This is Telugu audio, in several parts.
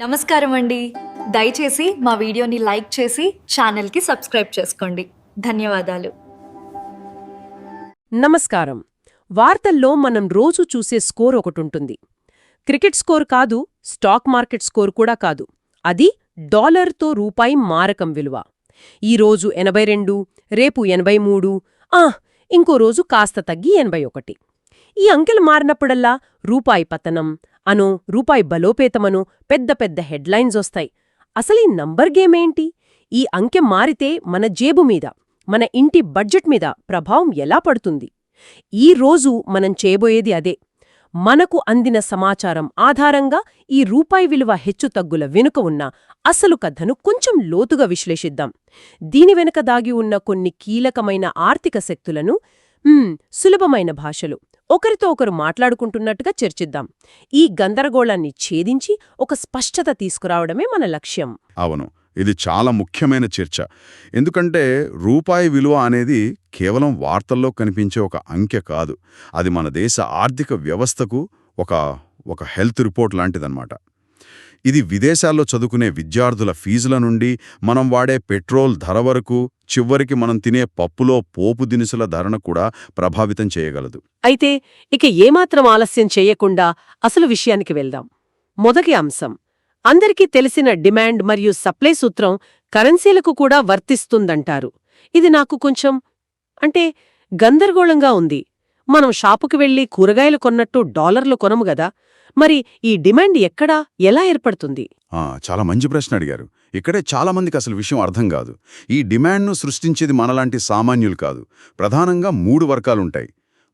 నమస్కారం అండి దయచేసి మా వీడియోని లైక్ చేసి ఛానల్కి సబ్స్క్రైబ్ చేసుకోండి. ధన్యవాదాలు. నమస్కారం. వార్తల్లో మనం రోజు చూసే స్కోర్ ఒకటుంటుంది. క్రికెట్ స్కోర్ కాదు స్టాక్ మార్కెట్ స్కోర్ కూడా కాదు. అది డాలర్తో రూపాయి మారకం విలువ. ఈరోజు ఎనభై రెండు రేపు ఎనభై మూడు ఆ ఇంకో రోజు కాస్త తగ్గి ఎనభై ఒకటి. ఈ అంకెలు మారినప్పుడల్లా రూపాయి పతనం అనో రూపాయి బలోపేతమను పెద్ద పెద్ద హెడ్లైన్స్ వస్తాయి. అసలు ఈ నంబర్ గేమేంటి ఈ అంకె మారితే మన జేబు మీద మన ఇంటి బడ్జెట్ మీద ప్రభావం ఎలా పడుతుంది? ఈ రోజు మనం చేయబోయేది అదే. మనకు అందిన సమాచారం ఆధారంగా ఈ రూపాయి విలువ హెచ్చుతగ్గుల వెనుక ఉన్న అసలు కథను కొంచెం లోతుగా విశ్లేషిద్దాం. దీని వెనుక దాగి ఉన్న కొన్ని కీలకమైన ఆర్థిక శక్తులను సులభమైన భాషలు. ఒకరితో ఒకరు మాట్లాడుకుంటున్నట్టుగా చర్చిద్దాం. ఈ గందరగోళాన్ని ఛేదించి ఒక స్పష్టత తీసుకురావడమే మన లక్ష్యం. అవును ఇది చాలా ముఖ్యమైన చర్చ. ఎందుకంటే రూపాయి విలువ అనేది కేవలం వార్తల్లో కనిపించే ఒక అంకె కాదు. అది మన దేశ ఆర్థిక వ్యవస్థకు ఒక ఒక హెల్త్ రిపోర్ట్ లాంటిదన్నమాట. ఇది విదేశాల్లో చదువుకునే విద్యార్థుల ఫీజుల నుండి మనం వాడే పెట్రోల్ ధర వరకు చివరికి మనం తినే పప్పులో పోపు దినుసుల ధరను కూడా ప్రభావితం చేయగలదు. అయితే ఇక ఏమాత్రం ఆలస్యం చేయకుండా అసలు విషయానికి వెళ్దాం. మొదటి అంశం. అందరికీ తెలిసిన డిమాండ్ మరియు సప్లై సూత్రం కరెన్సీలకు కూడా వర్తిస్తుందంటారు. ఇది నాకు కొంచెం అంటే గందరగోళంగా ఉంది. మనం షాపుకి వెళ్ళి కూరగాయలు కొన్నట్టు డాలర్లు కొనము గదా. మరి ఈ డిమాండ్ ఎక్కడా? ఎలా ఏర్పడుతుంది? ఆ, చాలా మంచి ప్రశ్న అడిగారు. ఇక్కడే చాలా మందికి అసలు విషయం అర్థం కాదు. ఈ డిమాండ్ను సృష్టించేది మనలాంటి సామాన్యులు కాదు. ప్రధానంగా మూడు వర్గాలుంటాయి.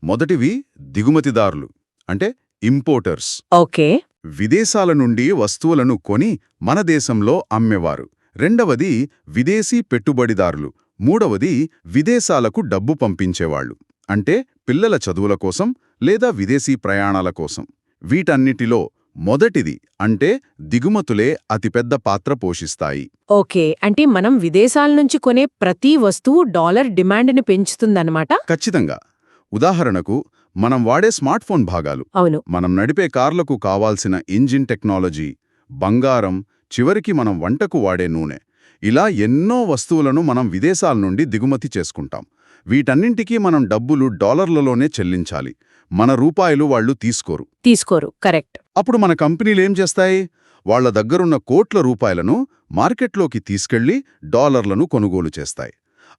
మొదటివి దిగుమతిదారులు అంటే ఇంపోర్టర్స్ ఓకే. విదేశాల నుండి వస్తువులను కొని మన దేశంలో అమ్మేవారు. రెండవది విదేశీ పెట్టుబడిదారులు. మూడవది విదేశాలకు డబ్బు పంపించేవాళ్ళు అంటే పిల్లల చదువుల కోసం లేదా విదేశీ ప్రయాణాల కోసం. వీటన్నిటిలో మొదటిది అంటే దిగుమతులే అతిపెద్ద పాత్ర పోషిస్తాయి. ఓకే అంటే మనం విదేశాల నుంచి కొనే ప్రతి వస్తువు డాలర్ డిమాండ్ని పెంచుతుందన్నమాట? ఖచ్చితంగా. ఉదాహరణకు మనం వాడే స్మార్ట్ ఫోన్ భాగాలు. అవును. మనం నడిపే కార్లకు కావాల్సిన ఇంజిన్ టెక్నాలజీ బంగారం చివరికి మనం వంటకు వాడే నూనె. ఇలా ఎన్నో వస్తువులను మనం విదేశాల నుండి దిగుమతి చేసుకుంటాం. వీటన్నింటికీ మనం డబ్బులు డాలర్లలోనే చెల్లించాలి. మన రూపాయలు వాళ్ళు తీసుకోరు. తీసుకోరు. కరెక్ట్. అప్పుడు మన కంపెనీలేం చేస్తాయి? వాళ్ళ దగ్గరున్న కోట్ల రూపాయలను మార్కెట్లోకి తీసుకెళ్ళి డాలర్లను కొనుగోలు చేస్తాయి.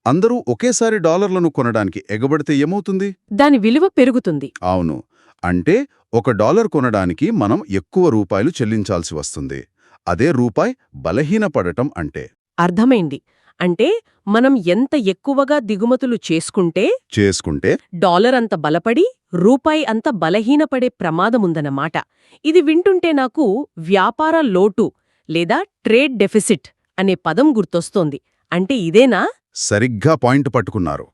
అందరూ ఒకేసారి డాలర్లను కొనడానికి ఎగబడితే ఏమవుతుంది? దాని విలువ పెరుగుతుంది. అవును. అంటే ఒక డాలర్ కొనడానికి మనం ఎక్కువ రూపాయలు చెల్లించాల్సి వస్తుంది. అదే రూపాయి బలహీనపడటం అంటే. అర్థమైంది. అంటే మనం ఎంత ఎక్కువగా దిగుమతులు చేసుకుంటే చేసుకుంటే డాలర్ అంత బలపడి రూపాయి అంత బలహీనపడే ప్రమాదముందన్నమాట. ఇది వింటుంటే నాకు వ్యాపార లోటు లేదా ట్రేడ్ డెఫిసిట్ అనే పదం గుర్తొస్తోంది. అంటే ఇదేనా? సరిగ్గా పాయింట్ పట్టుకున్నారు.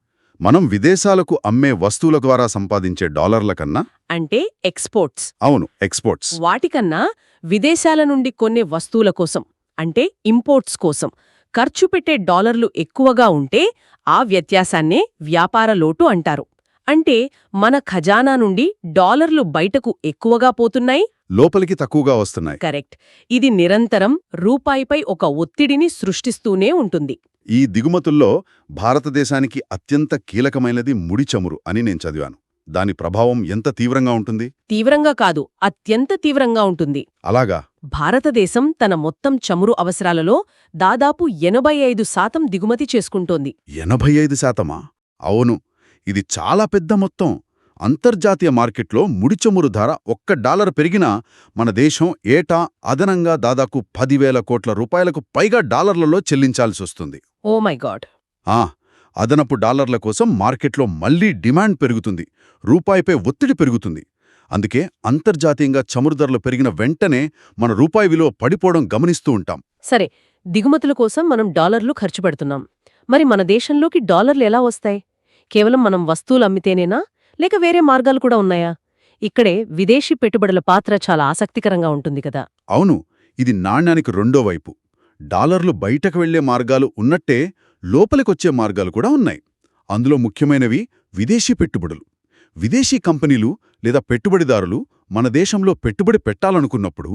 మనం విదేశాలకు అమ్మే వస్తువుల ద్వారా సంపాదించే డాలర్ల కన్నా అంటే ఎక్స్పోర్ట్స్. అవును ఎక్స్పోర్ట్స్. వాటికన్నా విదేశాల నుండి కొనే వస్తువుల కోసం అంటే ఇంపోర్ట్స్ కోసం ఖర్చు పెట్టే డాలర్లు ఎక్కువగా ఉంటే ఆ వ్యత్యాసాన్నే వ్యాపార లోటు అంటారు. అంటే మన ఖజానా నుండి డాలర్లు బయటకు ఎక్కువగా పోతున్నాయి? లోపలికి తక్కువగా వస్తున్నాయి. కరెక్ట్. ఇది నిరంతరం రూపాయిపై ఒక ఒత్తిడిని సృష్టిస్తూనే ఉంటుంది. ఈ దిగుమతుల్లో భారతదేశానికి అత్యంత కీలకమైనది ముడి చమురు అని నేను చదివాను. దాని ప్రభావం ఎంత తీవ్రంగా ఉంటుంది? తీవ్రంగా కాదు అత్యంత తీవ్రంగా ఉంటుంది. అలాగా? భారతదేశం తన మొత్తం చమురు అవసరాలలో దాదాపు ఎనభై ఐదు శాతం దిగుమతి చేసుకుంటోంది. ఎనభై ఐదు శాతమా? అవును. ఇది చాలా పెద్ద మొత్తం. అంతర్జాతీయ మార్కెట్లో ముడిచమురు ధర ఒక్క డాలర్ పెరిగినా మన దేశం ఏటా అదనంగా దాదాపు పదివేల కోట్ల రూపాయలకు పైగా డాలర్లలో చెల్లించాల్సొస్తుంది. Oh my God. ఆ అదనపు డాలర్ల కోసం మార్కెట్లో మళ్ళీ డిమాండ్ పెరుగుతుంది రూపాయిపై ఒత్తిడి పెరుగుతుంది. అందుకే అంతర్జాతీయంగా చమురు ధరలు పెరిగిన వెంటనే మన రూపాయి విలువ పడిపోవడం గమనిస్తూ ఉంటాం. సరే దిగుమతుల కోసం మనం డాలర్లు ఖర్చు పెడుతున్నాం. మరి మన దేశంలోకి డాలర్లు ఎలా వస్తాయి? కేవలం మనం వస్తువులు అమ్మితేనేనా? లేక వేరే మార్గాలు కూడా ఉన్నాయా? ఇక్కడే విదేశీ పెట్టుబడుల పాత్ర చాలా ఆసక్తికరంగా ఉంటుంది కదా. అవును ఇది నాణ్యానికి రెండో వైపు. డాలర్లు బయటకు వెళ్ళే మార్గాలు ఉన్నట్టే లోపలికొచ్చే మార్గాలు కూడా ఉన్నాయి. అందులో ముఖ్యమైనవి విదేశీ పెట్టుబడులు. విదేశీ కంపెనీలు లేదా పెట్టుబడిదారులు మన దేశంలో పెట్టుబడి పెట్టాలనుకున్నప్పుడు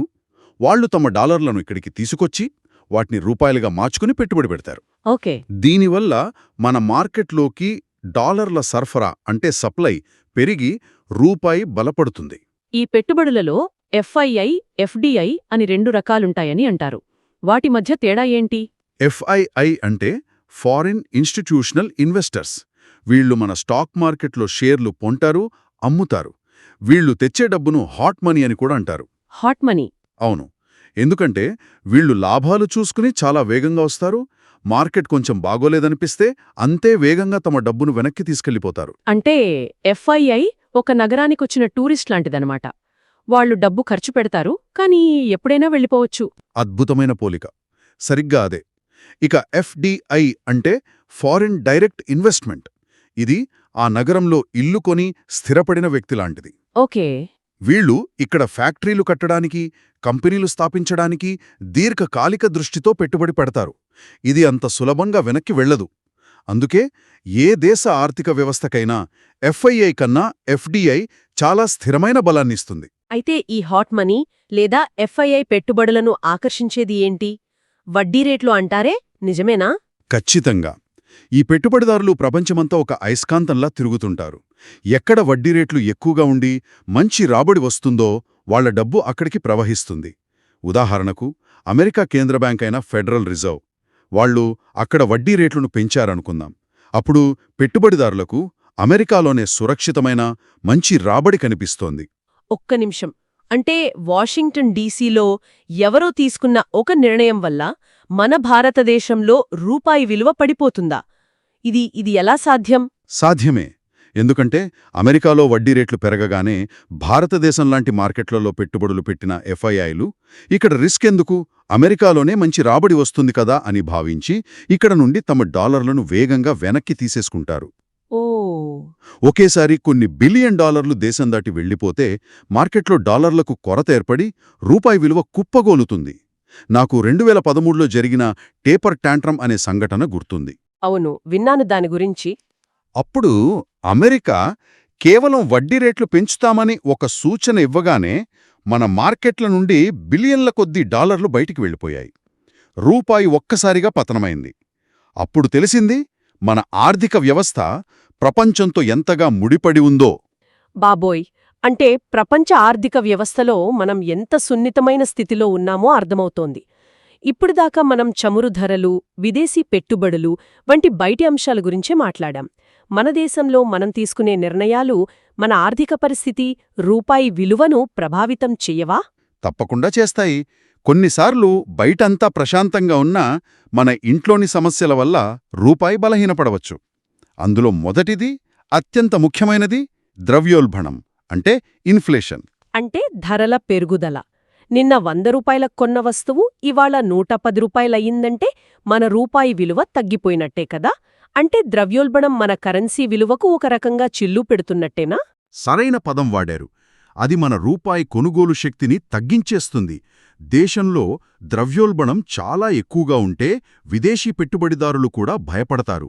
వాళ్ళు తమ డాలర్లను ఇక్కడికి తీసుకొచ్చి వాటిని రూపాయలుగా మార్చుకుని పెట్టుబడి పెడతారు. ఓకే. దీనివల్ల మన మార్కెట్లోకి డాలర్ల సరఫరా అంటే సప్లై పెరిగి రూపాయి బలపడుతుంది. ఈ పెట్టుబడులలో ఎఫ్ఐఐ ఎఫ్డిఐ అని రెండు రకాలుంటాయని అంటారు. వాటి మధ్య తేడా ఏంటి? ఎఫ్ఐఐ అంటే ఫారిన్ ఇన్స్టిట్యూషనల్ ఇన్వెస్టర్స్. వీళ్ళు మన స్టాక్ మార్కెట్లో షేర్లు పొంటారు అమ్ముతారు. వీళ్ళు తెచ్చే డబ్బును హాట్ మనీ అని కూడా అంటారు. Hot money. అవును. ఎందుకంటే వీళ్ళు లాభాలు చూసుకుని చాలా వేగంగా వస్తారు మార్కెట్ కొంచెం బాగోలేదనిపిస్తే అంతే వేగంగా తమ డబ్బును వెనక్కి తీసుకెళ్ళిపోతారు అంటే ఎఫ్ఐఐ ఒక నగరానికొచ్చిన టూరిస్ట్ లాంటిదనమాట వాళ్ళు డబ్బు ఖర్చు పెడతారు కానీ ఎప్పుడైనా వెళ్ళిపోవచ్చు. అద్భుతమైన పోలిక. సరిగ్గా అదే. ఇక ఎఫ్డిఐ అంటే ఫారిన్ డైరెక్ట్ ఇన్వెస్ట్మెంట్. ఇది ఆ నగరంలో ఇల్లు కొని స్థిరపడిన వ్యక్తి లాంటిది ఓకే. వీళ్ళు ఇక్కడ ఫ్యాక్టరీలు కట్టడానికి కంపెనీలు స్థాపించడానికి దీర్ఘకాలిక దృష్టితో పెట్టుబడి పెడతారు. ఇది అంత సులభంగా వెనక్కి వెళ్ళదు. అందుకే ఏ దేశ ఆర్థిక వ్యవస్థకైనా ఎఫ్ఐఐ కన్నా ఎఫ్డిఐ చాలా స్థిరమైన బలాన్నిస్తుంది. అయితే ఈ హాట్ మనీ లేదా ఎఫ్ఐఐ పెట్టుబడులను ఆకర్షించేది ఏంటి? వడ్డీ రేట్లు అంటారే నిజమేనా? ఖచ్చితంగా. ఈ పెట్టుబడిదారులు ప్రపంచమంతా ఒక అయస్కాంతంలా తిరుగుతుంటారు. ఎక్కడ వడ్డీ రేట్లు ఎక్కువగా ఉండి మంచి రాబడి వస్తుందో వాళ్ళ డబ్బు అక్కడికి ప్రవహిస్తుంది. ఉదాహరణకు అమెరికా కేంద్ర బ్యాంక్ అయిన ఫెడరల్ రిజర్వ్. వాళ్ళు అక్కడ వడ్డీ రేట్లను పెంచారనుకుందాం. అప్పుడు పెట్టుబడిదారులకు అమెరికాలోనే సురక్షితమైన మంచి రాబడి కనిపిస్తోంది. ఒక్క నిమిషం. అంటే వాషింగ్టన్ డీసీలో ఎవరో తీసుకున్న ఒక నిర్ణయం వల్ల మన భారతదేశంలో రూపాయి విలువ పడిపోతుందా? ఇది ఇది ఎలా సాధ్యం? సాధ్యమే. ఎందుకంటే అమెరికాలో వడ్డీ రేట్లు పెరగగానే భారతదేశం లాంటి మార్కెట్లలో పెట్టుబడులు పెట్టిన ఎఫ్ఐఐలు ఇక్కడ రిస్క్ ఎందుకు? అమెరికాలోనే మంచి రాబడి వస్తుంది కదా అని భావించి ఇక్కడ నుండి తమ డాలర్లను వేగంగా వెనక్కి తీసేసుకుంటారు. ఓ ఒకేసారి కొన్ని బిలియన్ డాలర్లు దేశం దాటి వెళ్ళిపోతే మార్కెట్లో డాలర్లకు కొరత ఏర్పడి రూపాయి విలువ కుప్పగోలుతుంది. నాకు రెండు వేల పదమూడులో జరిగిన టేపర్ ట్యాంట్రమ్ అనే సంఘటన గుర్తుంది. అవును విన్నాను దాని గురించి. అప్పుడు అమెరికా కేవలం వడ్డీ రేట్లు పెంచుతామని ఒక సూచన ఇవ్వగానే మన మార్కెట్ల నుండి బిలియన్ల కొద్దీ డాలర్లు బయటికి వెళ్ళిపోయాయి. రూపాయి ఒక్కసారిగా పతనమైంది. అప్పుడు తెలిసింది మన ఆర్థిక వ్యవస్థ ప్రపంచంతో ఎంతగా ముడిపడి ఉందో. బాబోయ్! అంటే ప్రపంచ ఆర్థిక వ్యవస్థలో మనం ఎంత సున్నితమైన స్థితిలో ఉన్నామో అర్థమవుతోంది. ఇప్పుడుదాకా మనం చమురు ధరలు విదేశీ పెట్టుబడులు వంటి బయటి అంశాల గురించే మాట్లాడాం. మన దేశంలో మనం తీసుకునే నిర్ణయాలు మన ఆర్థిక పరిస్థితి రూపాయి విలువను ప్రభావితం చెయ్యవా తప్పకుండా చేస్తాయి. కొన్నిసార్లు బయటంతా ప్రశాంతంగా ఉన్నా మన ఇంట్లోని సమస్యల వల్ల రూపాయి బలహీనపడవచ్చు. అందులో మొదటిది అత్యంత ముఖ్యమైనది ద్రవ్యోల్బణం అంటే ఇన్ఫ్లేషన్. అంటే ధరల పెరుగుదల. నిన్న వంద రూపాయలకు కొన్న వస్తువు ఇవాళ నూట పది రూపాయలయ్యిందంటే మన రూపాయి విలువ తగ్గిపోయినట్టే కదా? అంటే ద్రవ్యోల్బణం మన కరెన్సీ విలువకు ఒక రకంగా చిల్లు పెడుతున్నట్టేనా? సరైన పదం వాడారు. అది మన రూపాయి కొనుగోలు శక్తిని తగ్గించేస్తుంది. దేశంలో ద్రవ్యోల్బణం చాలా ఎక్కువగా ఉంటే విదేశీ పెట్టుబడిదారులు కూడా భయపడతారు.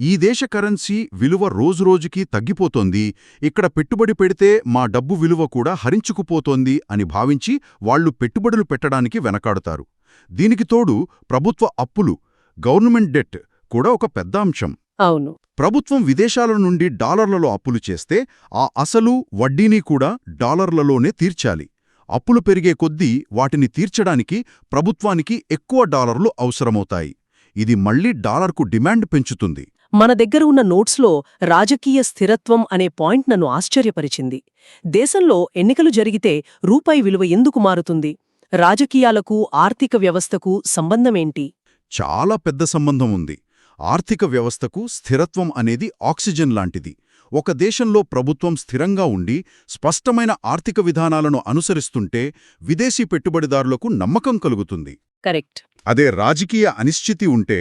ఈ దేశ కరెన్సీ విలువ రోజురోజుకీ తగ్గిపోతోంది. ఇక్కడ పెట్టుబడి పెడితే మా డబ్బు విలువ కూడా హరించుకుపోతోంది అని భావించి వాళ్ళు పెట్టుబడులు పెట్టడానికి వెనకాడుతారు. దీనికి తోడు ప్రభుత్వ అప్పులు గవర్నమెంట్ డెట్ కూడా ఒక పెద్ద అంశం. అవును. ప్రభుత్వం విదేశాల నుండి డాలర్లలో అప్పులు చేస్తే ఆ అసలు వడ్డీని కూడా డాలర్లలోనే తీర్చాలి. అప్పులు పెరిగే కొద్దీ వాటిని తీర్చడానికి ప్రభుత్వానికి ఎక్కువ డాలర్లు అవసరమవుతాయి. ఇది మళ్ళీ డాలర్కు డిమాండ్ పెంచుతుంది. మన దగ్గర ఉన్న నోట్స్లో రాజకీయ స్థిరత్వం అనే పాయింట్ నన్ను ఆశ్చర్యపరిచింది. దేశంలో ఎన్నికలు జరిగితే రూపాయి విలువ ఎందుకు మారుతుంది? రాజకీయాలకు ఆర్థిక వ్యవస్థకు సంబంధమేంటి చాలా పెద్ద సంబంధం ఉంది. ఆర్థిక వ్యవస్థకు స్థిరత్వం అనేది ఆక్సిజన్ లాంటిది. ఒక దేశంలో ప్రభుత్వం స్థిరంగా ఉండి స్పష్టమైన ఆర్థిక విధానాలను అనుసరిస్తుంటే విదేశీ పెట్టుబడిదారులకు నమ్మకం కలుగుతుంది. కరెక్ట్. అదే రాజకీయ అనిశ్చితి ఉంటే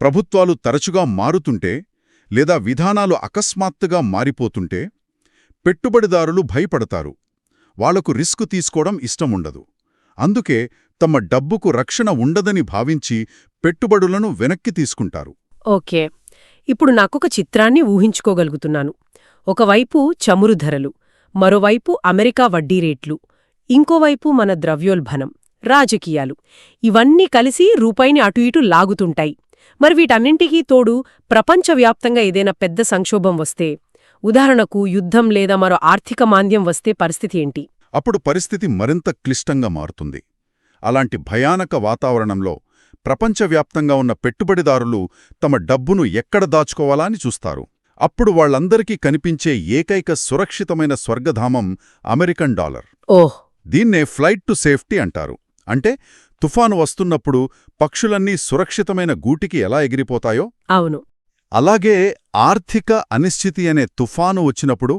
ప్రభుత్వాలు తరచుగా మారుతుంటే లేదా విధానాలు అకస్మాత్తుగా మారిపోతుంటే పెట్టుబడిదారులు భయపడతారు. వాళ్ళకు రిస్క్ తీసుకోవడం ఇష్టముండదు. అందుకే తమ డబ్బుకు రక్షణ ఉండదని భావించి పెట్టుబడులను వెనక్కి తీసుకుంటారు. ఓకే. ఇప్పుడు నాకొక చిత్రాన్ని ఊహించుకోగలుగుతున్నాను. ఒకవైపు చమురు ధరలు మరోవైపు అమెరికా వడ్డీ రేట్లు ఇంకోవైపు మన ద్రవ్యోల్బణం రాజకీయాలు. ఇవన్నీ కలిసి రూపాయిని అటు ఇటు లాగుతుంటాయి. మరి వీటన్నింటికీ తోడు ప్రపంచవ్యాప్తంగా ఏదైనా పెద్ద సంక్షోభం వస్తే ఉదాహరణకు యుద్ధం లేదా మరో ఆర్థిక మాంద్యం వస్తే పరిస్థితి ఏంటి? అప్పుడు పరిస్థితి మరింత క్లిష్టంగా మారుతుంది. అలాంటి భయానక వాతావరణంలో ప్రపంచవ్యాప్తంగా ఉన్న పెట్టుబడిదారులు తమ డబ్బును ఎక్కడ దాచుకోవాలా అని చూస్తారు. అప్పుడు వాళ్ళందరికీ కనిపించే ఏకైక సురక్షితమైన స్వర్గధామం అమెరికన్ డాలర్. ఓహ్! దీన్నే ఫ్లైట్ టు సేఫ్టీ అంటారు. అంటే తుఫాను వస్తున్నప్పుడు పక్షులన్నీ సురక్షితమైన గూటికి ఎలా ఎగిరిపోతాయో? అవును. అలాగే ఆర్థిక అనిశ్చితి అనే తుఫాను వచ్చినప్పుడు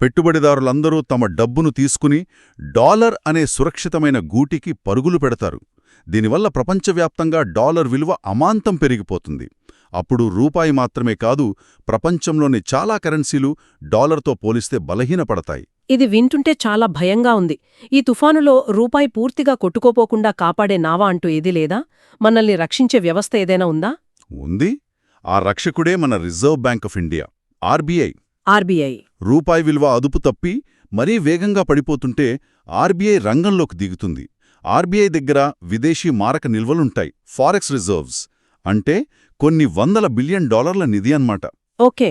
పెట్టుబడిదారులందరూ తమ డబ్బును తీసుకుని డాలర్ అనే సురక్షితమైన గూటికి పరుగులు పెడతారు. దీనివల్ల ప్రపంచవ్యాప్తంగా డాలర్ విలువ అమాంతం పెరిగిపోతుంది. అప్పుడు రూపాయి మాత్రమే కాదు ప్రపంచంలోని చాలా కరెన్సీలు డాలర్తో పోలిస్తే బలహీనపడతాయి. ఇది వింటుంటే చాలా భయంగా ఉంది. ఈ తుఫానులో రూపాయి పూర్తిగా కొట్టుకోపోకుండా కాపాడే నావా అంటూ ఏదీ లేదా? మనల్ని రక్షించే వ్యవస్థ ఏదైనా ఉందా? ఉంది. ఆ రక్షకుడే మన reserve bank of India RBI. RBI. రూపాయి విలువ అదుపు తప్పి మరీ వేగంగా పడిపోతుంటే ఆర్బీఐ రంగంలోకి దిగుతుంది. ఆర్బీఐ దగ్గర విదేశీ మారక నిల్వలుంటాయి ఫారెక్స్ రిజర్వ్స్. అంటే కొన్ని వందల బిలియన్ డాలర్ల నిధి అన్నమాట. ఓకే.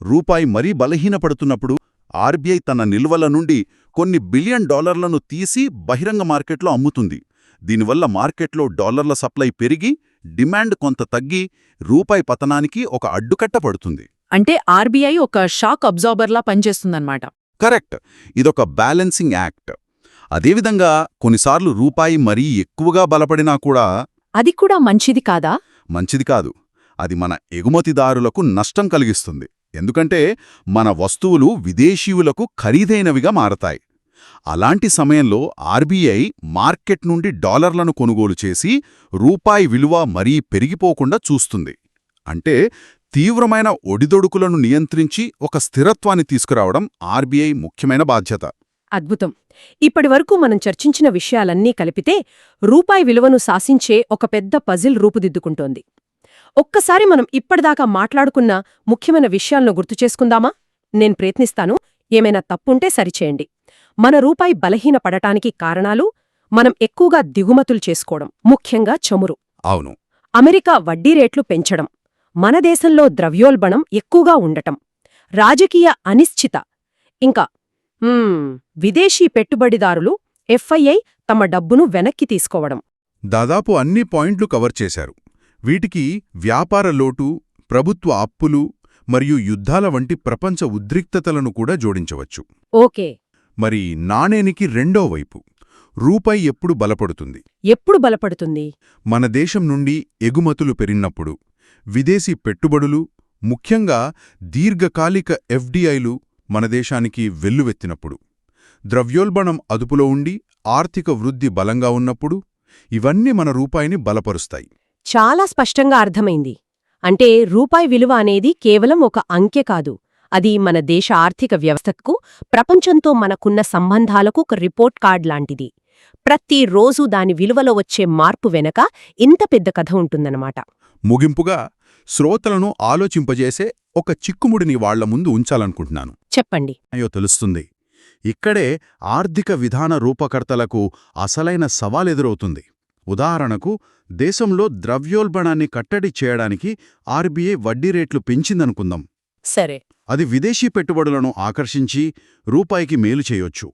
రూపాయి మరీ బలహీనపడుతున్నప్పుడు ఆర్బీఐ తన నిల్వల నుండి కొన్ని బిలియన్ డాలర్లను తీసి బహిరంగ మార్కెట్లో అమ్ముతుంది. దీనివల్ల మార్కెట్లో డాలర్ల సప్లై పెరిగి డిమాండ్ కొంత తగ్గి రూపాయి పతనానికి ఒక అడ్డుకట్ట పడుతుంది. అంటే ఆర్బీఐ ఒక షాక్ అబ్జార్బర్లా పనిచేస్తుందన్నమాట. కరెక్ట్. ఇదొక బ్యాలెన్సింగ్ యాక్ట్. అదేవిధంగా కొన్నిసార్లు రూపాయి మరీ ఎక్కువగా బలపడినా కూడా అది కూడా మంచిది కాదా? మంచిది కాదు. అది మన ఎగుమతిదారులకు నష్టం కలిగిస్తుంది. ఎందుకంటే మన వస్తువులు విదేశీయులకు ఖరీదైనవిగా మారతాయి. అలాంటి సమయంలో ఆర్బీఐ మార్కెట్ నుండి డాలర్లను కొనుగోలు చేసి రూపాయి విలువ మరీ పెరిగిపోకుండా చూస్తుంది. అంటే తీవ్రమైన ఒడిదొడుకులను నియంత్రించి ఒక స్థిరత్వాన్ని తీసుకురావడం ఆర్బీఐ ముఖ్యమైన బాధ్యత. అద్భుతం. ఇప్పటివరకు మనం చర్చించిన విషయాలన్నీ కలిపితే రూపాయి విలువను శాసించే ఒక పెద్ద పజిల్ రూపుదిద్దుకుంటోంది. ఒక్కసారి మనం ఇప్పటిదాకా మాట్లాడుకున్న ముఖ్యమైన విషయాలను గుర్తుచేసుకుందామా నేను ప్రయత్నిస్తాను. ఏమైనా తప్పుంటే సరిచేయండి. మన రూపాయి బలహీనపడటానికి కారణాలు మనం ఎక్కువగా దిగుమతులు చేసుకోవడం ముఖ్యంగా చమురు. అవును. అమెరికా వడ్డీ రేట్లు పెంచడం మన దేశంలో ద్రవ్యోల్బణం ఎక్కువగా ఉండటం రాజకీయ అనిశ్చిత ఇంకా విదేశీ పెట్టుబడిదారులు ఎఫ్ఐఐ తమ డబ్బును వెనక్కి తీసుకోవడం. దాదాపు అన్ని పాయింట్లు కవర్ చేశారు. వీటికి వ్యాపార లోటు ప్రభుత్వ అప్పులు మరియు యుద్ధాల వంటి ప్రపంచ ఉద్రిక్తతలను కూడా జోడించవచ్చు. ఓకే. మరి నాణేనికి రెండో వైపు రూపాయి ఎప్పుడు బలపడుతుంది? ఎప్పుడు బలపడుతుంది? మన దేశం నుండి ఎగుమతులు పెరిగినప్పుడు విదేశీ పెట్టుబడులు ముఖ్యంగా దీర్ఘకాలిక ఎఫ్డిఐలు మన దేశానికి వెల్లువెత్తినప్పుడు ద్రవ్యోల్బణం అదుపులో ఉండి ఆర్థిక వృద్ధి బలంగా ఉన్నప్పుడు ఇవన్నీ మన రూపాయిని బలపరుస్తాయి. చాలా స్పష్టంగా అర్థమైంది. అంటే రూపాయి విలువ అనేది కేవలం ఒక అంకె కాదు. అది మన దేశ ఆర్థిక వ్యవస్థకు ప్రపంచంతో మనకున్న సంబంధాలకు ఒక రిపోర్ట్ కార్డ్ లాంటిది. ప్రతిరోజూ దాని విలువలో వచ్చే మార్పు వెనక ఇంత పెద్ద కథ ఉంటుందన్నమాట. ముగింపుగా శ్రోతలను ఆలోచింపజేసే ఒక చిక్కుముడిని వాళ్ళ ముందు ఉంచాలనుకుంటున్నాను. చెప్పండి. అయ్యో తెలుస్తుంది. ఇక్కడే ఆర్థిక విధాన రూపకర్తలకు అసలైన సవాలెదురవుతుంది. ఉదాహరణకు దేశంలో ద్రవ్యోల్బణాన్ని కట్టడి చేయడానికి ఆర్బీఐ వడ్డీ రేట్లు పెంచిందనుకుందాం. సరే. అది విదేశీ పెట్టుబడులను ఆకర్షించి రూపాయికి మేలు చేయొచ్చు.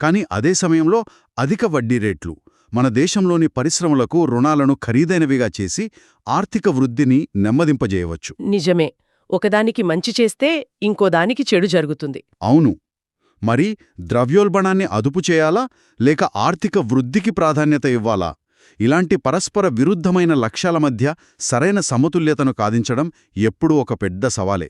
కానీ అదే సమయంలో అధిక వడ్డీ రేట్లు మన దేశంలోని పరిశ్రమలకు రుణాలను ఖరీదైనవిగా చేసి ఆర్థిక వృద్ధిని నెమ్మదింపజేయవచ్చు. నిజమే. ఒకదానికి మంచి చేస్తే ఇంకోదానికి చెడు జరుగుతుంది. అవును. మరి ద్రవ్యోల్బణాన్ని అదుపు చేయాలా లేక ఆర్థిక వృద్ధికి ప్రాధాన్యత ఇవ్వాలా? ఇలాంటి పరస్పర విరుద్ధమైన లక్ష్యాల మధ్య సరైన సమతుల్యతను కాదించడం ఎప్పుడూ ఒక పెద్ద సవాలే.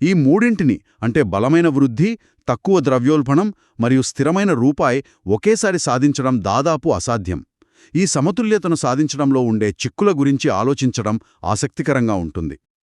ఈ మూడింటిని అంటే బలమైన వృద్ధి తక్కువ ద్రవ్యోల్బణం మరియు స్థిరమైన రూపాయి ఒకేసారి సాధించడం దాదాపు అసాధ్యం. ఈ సమతుల్యతను సాధించడంలో ఉండే చిక్కుల గురించి ఆలోచించడం ఆసక్తికరంగా ఉంటుంది.